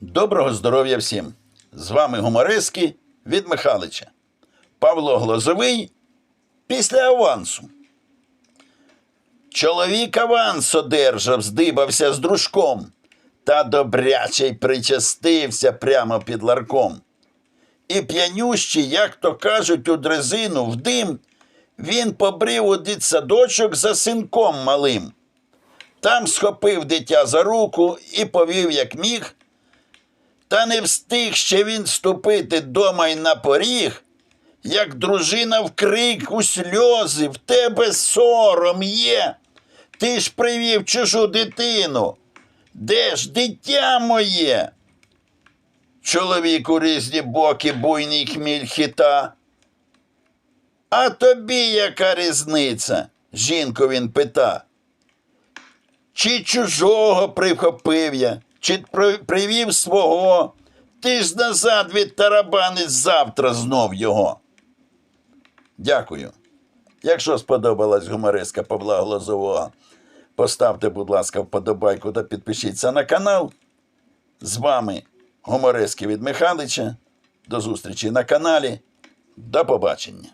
Доброго здоров'я всім! З вами гуморески від Михалича. Павло Глозовий після авансу. Чоловік аванс одержав, здибався з дружком, та добряче й причастився прямо під ларком. І п'янющий, як то кажуть, у дрезину в дим, він побрів у дитсадочок за синком малим. Там схопив дитя за руку і повів, як міг, та не встиг ще він ступити дома й на поріг, як дружина в крик у сльози, в тебе сором є. Ти ж привів чужу дитину. Де ж дитя моє? Чоловік у різні боки буйний хміль хіта. А тобі яка різниця? жінку він пита. Чи чужого прихопив я, чи привів свого. Ти назад від тарабани завтра знов його. Дякую. Якщо сподобалась гумореска Павла Глазового, поставте, будь ласка, вподобайку та підпишіться на канал. З вами гуморески від Михалича. До зустрічі на каналі. До побачення.